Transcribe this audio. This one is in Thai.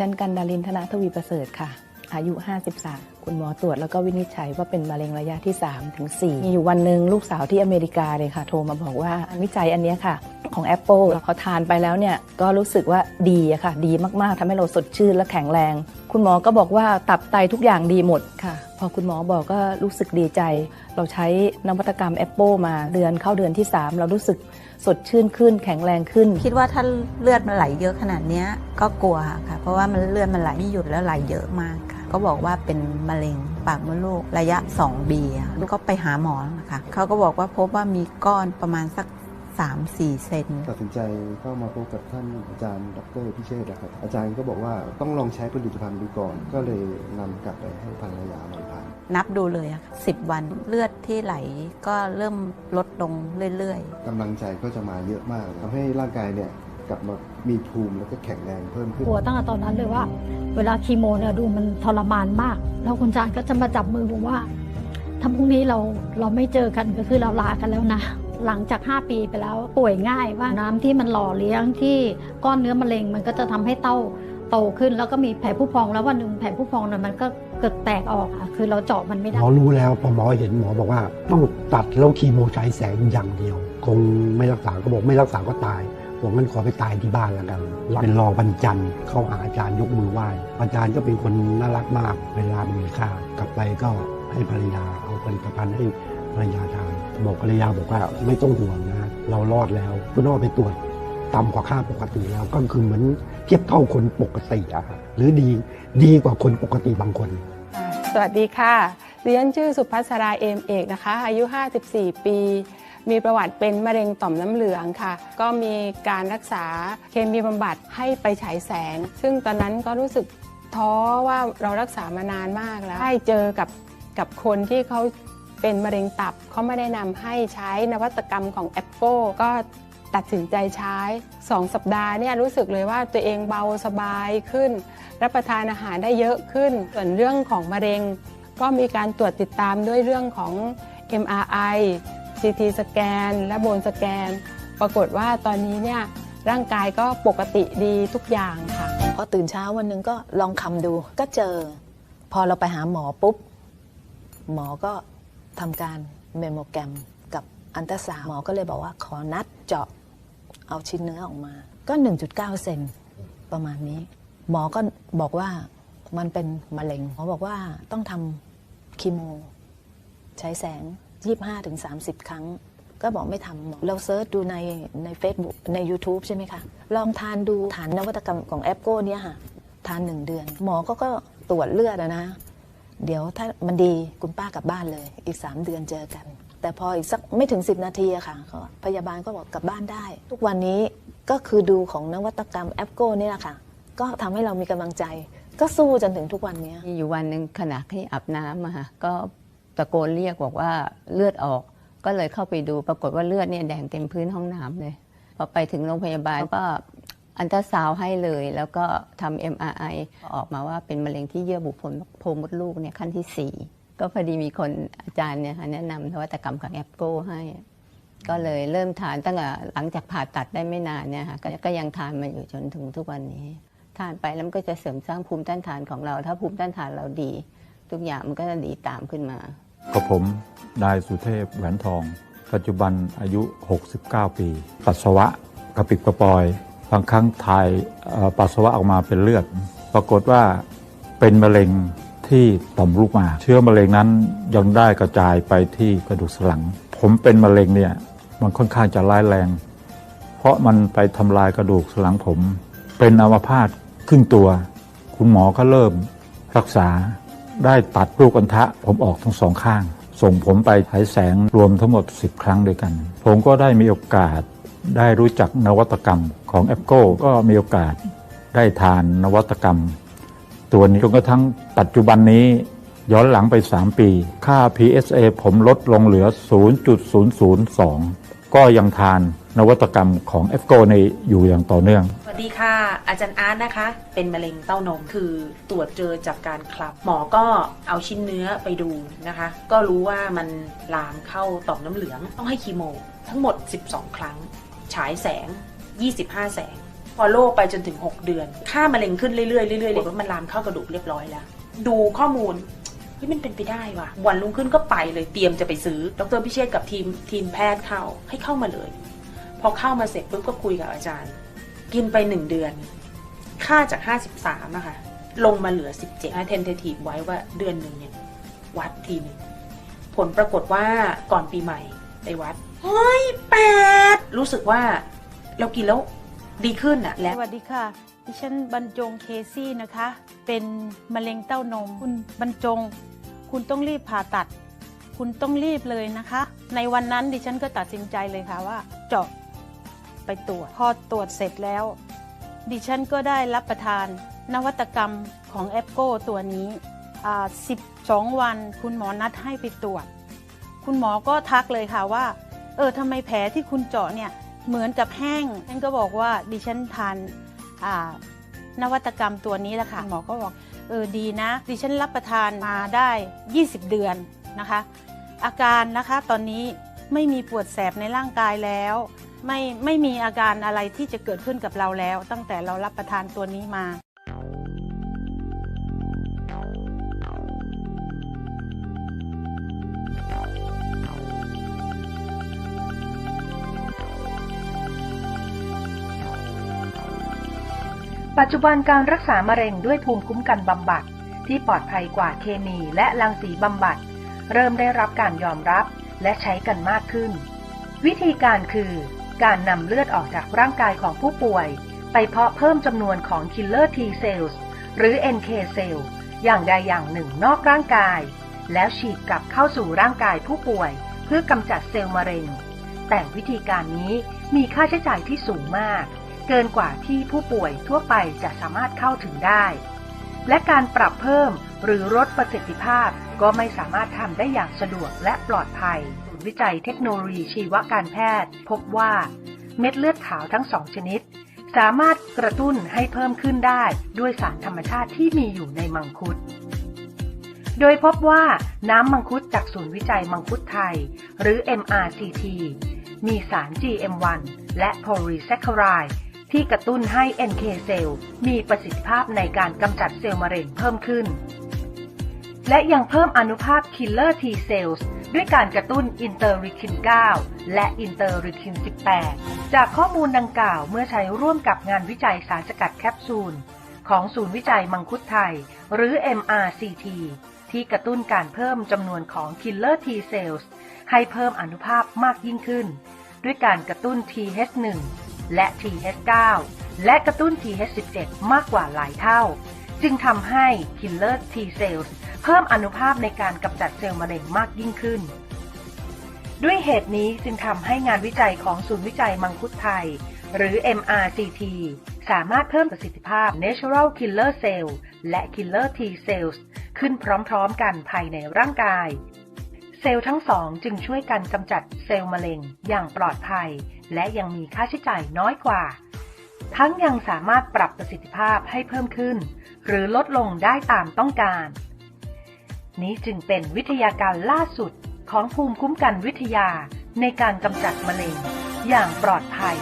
ฉันกันดารินธนทวีประเสริฐค่ะ อายุ 53 คุณหมอตรวจแล้วก็วินิจฉัยว่าเป็นมะเร็งระยะที่ 3 ถึง 4 มีอยู่วันหนึ่งลูกสาวที่อเมริกาเลยค่ะ โทรมาบอกว่าวิจัยอันนี้ค่ะ ของ Apple พอทานไปแล้วเนี่ยก็รู้สึกว่าดีอะค่ะ ดีมากๆทำให้เราสดชื่นและแข็งแรง คุณหมอก็บอกว่าตับไตทุกอย่างดีหมดค่ะ พอคุณหมอบอกก็รู้สึกดีใจ เราใช้นวัตกรรม Apple มาเดือนเข้าเดือนที่ 3 เรารู้สึกสดชื่นขึ้น แข็งแรงขึ้น คิดว่าถ้าเลือดมันไหลเยอะขนาดเนี้ยก็กลัวค่ะ เพราะว่ามันเลือดมันไหลไม่หยุดแล้วไหลเยอะมากค่ะก็บอกว่าเป็นมะเร็งปากมดลูกระยะ2บีค่ะแล้วก็ไปหาหมอนะคะเขาก็บอกว่าพบว่ามีก้อนประมาณสัก 3-4 เซน ตัดสินใจเข้ามาพบกับท่านอาจารย์ดรพิเชษฐ์นะครับ อาจารย์ก็บอกว่าต้องลองใช้ผลิตภัณฑ์ดูก่อน ก็เลยนำกลับไปให้ภรรยาลองทานนับดูเลยอะค่ะ10วันเลือดที่ไหลก็เริ่มลดลงเรื่อยๆกำลังใจก็จะมาเยอะมากทำให้ร่างกายเนี่ยกลับมามีภูมิแล้วก็แข็งแรงเพิ่มขึ้น กลัวตั้งแต่ตอนนั้นเลยว่า เวลาคีโมเนี่ยดูมันทรมานมาก แล้วคุณจานก็จะมาจับมือผมว่าถ้าพรุ่งนี้เราเราไม่เจอกันก็คือเราลากันแล้วนะ หลังจาก 5 ปีไปแล้วป่วยง่ายว่าน้ำที่มันหล่อเลี้ยงที่ก้อนเนื้อมะเร็ง มันก็จะทำให้เต้าโตขึ้นแล้วก็มีแผลผู้พองแล้ววันหนึ่งแผลผู้พองนั้นมันก็เกิดแตกออกค่ะคือเราเจาะมันไม่ได้หมอรู้แล้วพอหมอเห็นหมอบอกว่าต้องตัดแล้วคีโมใช้แสงอย่างเดียว คงไม่รักษาก็บอกไม่รักษาก็ตายบอกงั้นขอไปตายที่บ้านแล้วกันเป็นรองบรรจันทร์เข้าหาอาจารย์ยกมือไหว้อาจารย์ก็เป็นคนน่ารักมาก เวลามีค่ากลับไปก็ให้ภรรยาเอาผลิตภัณฑ์ให้ ภรรยาทานบอกภรรยาบอกว่าไม่ต้องห่วงนะเรารอดแล้วคุณพ่อไปตรวจต่ำกว่าค่าปกติแล้วก็คือเหมือนเทียบเท่าคนปกติอะหรือดีดีกว่าคนปกติบางคน สวัสดีค่ะเรียนชื่อสุภัสราเอมเอกนะคะ อายุ 54 ปี มีประวัติเป็นมะเร็งต่อมน้ำเหลืองค่ะ ก็มีการรักษาเคมีบำบัดให้ไปฉายแสง ซึ่งตอนนั้นก็รู้สึกท้อว่าเรารักษามานานมากแล้วได้เจอกับกับคนที่เขา เป็นมะเร็งตับเขาไม่ได้นำให้ใช้นวัตกรรมของ Apple ก็ตัดสินใจใช้ 2 สัปดาห์เนี่ยรู้สึกเลยว่าตัวเองเบาสบายขึ้น รับประทานอาหารได้เยอะขึ้น ส่วนเรื่องของมะเร็ง ก็มีการตรวจติดตามด้วยเรื่องของ MRI CT สแกนและโบนสแกน ปรากฏว่าตอนนี้เนี่ยร่างกายก็ปกติดีทุกอย่างค่ะ พอตื่นเช้าวันหนึ่งก็ลองคำดูก็เจอ พอเราไปหาหมอปุ๊บ หมอก็ ทำการเมมโมแกรมกับอันตราซาวหมอก็เลยบอกว่าขอนัดเจาะเอาชิ้นเนื้อออกมา ก็ 1.9 เซนประมาณนี้ หมอก็บอกว่ามันเป็นมะเร็งหมอบอกว่าต้องทำคีโม ใช้แสง 25-30 ครั้ง ก็บอกไม่ทำหมอเราเซิร์ชดูในใน Facebook ใน YouTube ใช่ไหมคะ ลองทานดูฐานนวัตกรรมของแอปโก้เนี่ยค่ะ ทานหนึ่งเดือน หมอก็ก็ตรวจเลือดอะนะ เดี๋ยวถ้ามันดีคุณป้ากลับบ้านเลย อีก 3 เดือนเจอกัน แต่พออีกสักไม่ถึง 10 นาทีอะค่ะเขาพยาบาลก็บอกกลับบ้านได้ ทุกวันนี้ก็คือดูของนวัตกรรมแอปโก้นี่แหละค่ะ ก็ทำให้เรามีกำลังใจ ก็สู้จนถึงทุกวันนี้มีอยู่วันหนึ่งขณะที่อาบน้ำอะค่ะก็ตะโกนเรียกบอกว่าเลือดออก ก็เลยเข้าไปดูปรากฏว่าเลือดเนี่ยแดงเต็มพื้นห้องน้ำเลยพอไปถึงโรงพยาบาลก็ อันตราซาวให้เลย แล้วก็ทำ MRI ออกมาว่าเป็นมะเร็งที่เยื่อบุโพรงมดลูกเนี่ยขั้นที่ 4 ก็พอดีมีคนอาจารย์เนี่ยแนะนำนวัตกรรมของแอปโก้ให้ ก็เลยเริ่มทานตั้งแต่หลังจากผ่าตัดได้ไม่นานเนี่ยค่ะก็ก็ยังทานมาอยู่จนถึงทุกวันนี้ ทานไปแล้วมันก็จะเสริมสร้างภูมิต้านทานของเรา ถ้าภูมิต้านทานเราดี ทุกอย่างมันก็จะดีตามขึ้นมากับผมนายสุเทพแหวนทอง ปัจจุบันอายุ 69 ปี ปัสสาวะกระปิดกระปอย บางครั้งถ่ายปัสสาวะออกมาเป็นเลือด ปรากฏว่าเป็นมะเร็งที่ต่อมลูกหมากเชื้อมะเร็งนั้นยังได้กระจายไปที่กระดูกสันหลัง ผมเป็นมะเร็งเนี่ยมันค่อนข้างจะร้ายแรง เพราะมันไปทำลายกระดูกสันหลังผม เป็นอัมพาตครึ่งตัว คุณหมอก็เริ่มรักษาได้ตัดลูกอัณฑะผมออกทั้งสองข้าง ส่งผมไปฉายแสงรวมทั้งหมด 10 ครั้งด้วยกัน ผมก็ได้มีโอกาส ได้รู้จักนวัตกรรมของแอปโก้ก็มีโอกาสได้ทานนวัตกรรม ตัวนี้จนกระทั่งปัจจุบันนี้ย้อนหลังไป 3 ปี ค่า PSA ผมลดลงเหลือ 0.002 ก็ยังทานนวัตกรรมของ f g o ในอยู่อย่างต่อเนื่อง สวัสดีค่ะ อาจารย์อาร์ตนะคะ เป็นมะเร็งเต้านมคือตรวจเจอจากการคลับ หมอก็เอาชิ้นเนื้อไปดูนะคะ ก็รู้ว่ามันลามเข้าต่อมน้ำเหลืองต้องให้คีโม ทั้งหมด 12 ครั้ง ฉายแสง 25 แสง พอโรคไปจนถึง 6 เดือน ค่ามะเร็งขึ้นเรื่อยๆเรื่อยๆเลยว่ามันลามเข้ากระดูกเรียบร้อยแล้ว ดูข้อมูลเฮ้ยมันเป็นไปได้ว่ะ วันรุ่งขึ้นก็ไปเลยเตรียมจะไปซื้อ ดรพิเชษกับทีมทีมแพทย์เข้าให้เข้ามาเลย พอเข้ามาเสร็จปุ๊บก็คุยกับอาจารย์ กินไปหนึ่งเดือน ค่าจาก 53นะคะลงมาเหลือ 17นะเทนเททีฟไว้ว่าเดือนหนึ่งเนี่ยวัดทีหนึงผลปรากฏว่าก่อนปีใหม่ไปวัด เฮ้ยแปดรู้สึกว่าเรากินแล้วดีขึ้นอะและสวัสดีค่ะ ดิฉันบรรจงเคซี่นะคะ เป็นมะเร็งเต้านม คุณบรรจง คุณต้องรีบผ่าตัด คุณต้องรีบเลยนะคะ ในวันนั้นดิฉันก็ตัดสินใจเลยค่ะว่า เจาะไปตรวจ พอตรวจเสร็จแล้ว ดิฉันก็ได้รับประทานนวัตกรรมของแอปโกตัวนี้อ่า12 วัน คุณหมอนัดให้ไปตรวจ คุณหมอก็ทักเลยค่ะว่า เออทำไมแผลที่คุณเจาะเนี่ยเหมือนกับแห้งฉันก็บอกว่าดิฉันทานนวัตกรรมตัวนี้แหละค่ะหมอก็บอกเออดีนะ ดิฉันรับประทานมาได้ 20 เดือนนะคะ อาการนะคะตอนนี้ไม่มีปวดแสบในร่างกายแล้ว ไม่ไม่มีอาการอะไรที่จะเกิดขึ้นกับเราแล้ว ตั้งแต่เรารับประทานตัวนี้มา ปัจจุบันการรักษามะเร็งด้วยภูมิคุ้มกันบำบัด ที่ปลอดภัยกว่าเคมีและรังสีบำบัด เริ่มได้รับการยอมรับและใช้กันมากขึ้น วิธีการคือ การนำเลือดออกจากร่างกายของผู้ป่วย ไปเพาะเพิ่มจำนวนของ Killer T cells หรือ NK cell อย่างใดอย่างหนึ่งนอกร่างกาย แล้วฉีดกลับเข้าสู่ร่างกายผู้ป่วย เพื่อกำจัดเซลล์มะเร็ง แต่วิธีการนี้มีค่าใช้จ่ายที่สูงมาก เกินกว่าที่ผู้ป่วยทั่วไปจะสามารถเข้าถึงได้ และการปรับเพิ่มหรือลดประสิทธิภาพก็ไม่สามารถทำได้อย่างสะดวกและปลอดภัยศูนย์วิจัยเทคโนโลยีชีวการแพทย์ พบว่าเม็ดเลือดขาวทั้งสองชนิด สามารถกระตุ้นให้เพิ่มขึ้นได้ด้วยสารธรรมชาติที่มีอยู่ในมังคุด โดยพบว่าน้ำมังคุดจากศูนย์วิจัยมังคุดไทย หรือ MRCT มีสาร GM1 และ polysaccharide ที่กระตุ้นให้ NK เซลล์มีประสิทธิภาพในการกำจัดเซลล์มะเร็งเพิ่มขึ้น และยังเพิ่มอนุภาพ Killer T cells ด้วยการกระตุ้นอินเตอร์ริคิน 9 และอินเตอร์ริคิน 18 จากข้อมูลดังกล่าวเมื่อใช้ร่วมกับงานวิจัยสารสกัดแคปซูล ของศูนย์วิจัยมังคุดไทย หรือ MRCT ที่กระตุ้นการเพิ่มจำนวนของ Killer T cells ให้เพิ่มอนุภาพมากยิ่งขึ้น ด้วยการกระตุ้น TH1 และ TH9 และกระตุ้น TH17 มากกว่าหลายเท่า จึงทำให้ Killer T cells เพิ่มอนุภาพในการกำจัดเซลล์มะเร็งมากยิ่งขึ้น ด้วยเหตุนี้จึงทำให้งานวิจัยของศูนย์วิจัยมังคุดไทย หรือ MRCT สามารถเพิ่มประสิทธิภาพ Natural Killer Cell และ Killer T cells ขึ้นพร้อมๆกันภายในร่างกาย เซลล์ทั้งสองจึงช่วยกันกำจัดเซลล์มะเร็งอย่างปลอดภัย และยังมีค่าใช้จ่ายน้อยกว่า ทั้งยังสามารถปรับประสิทธิภาพให้เพิ่มขึ้น หรือลดลงได้ตามต้องการ นี้จึงเป็นวิทยาการล่าสุดของภูมิคุ้มกันวิทยาในการกำจัดมะเร็งอย่างปลอดภัย